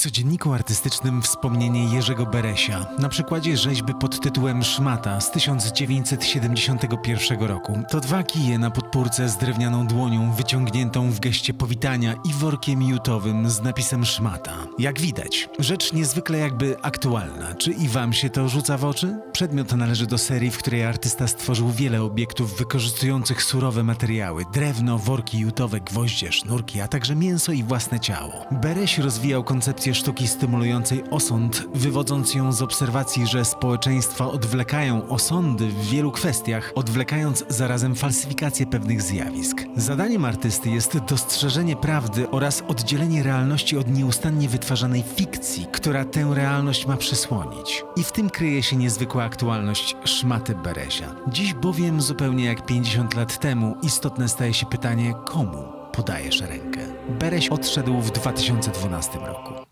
codzienniku artystycznym wspomnienie Jerzego Beresia na przykładzie rzeźby pod tytułem Szmata z 1971 roku. To dwa kije na podpórce z drewnianą dłonią wyciągniętą w geście powitania i workiem jutowym z napisem Szmata. Jak widać, rzecz niezwykle jakby aktualna. Czy i wam się to rzuca w oczy? Przedmiot należy do serii, w której artysta stworzył wiele obiektów wykorzystujących surowe materiały: drewno, worki jutowe, gwoździe, sznurki, a także mięso i własne ciało. Bereś rozwijał koncepcję sztuki stymulującej osąd, wywodząc ją z obserwacji, że społeczeństwa odwlekają osądy w wielu kwestiach, odwlekając zarazem falsyfikację pewnych zjawisk. Zadaniem artysty jest dostrzeżenie prawdy oraz oddzielenie realności od nieustannie wytwarzanej fikcji, która tę realność ma przysłonić. I w tym kryje się niezwykła aktualność szmaty Beresia. Dziś bowiem, zupełnie jak 50 lat temu, istotne staje się pytanie, komu podajesz rękę. Bereś odszedł w 2012 roku.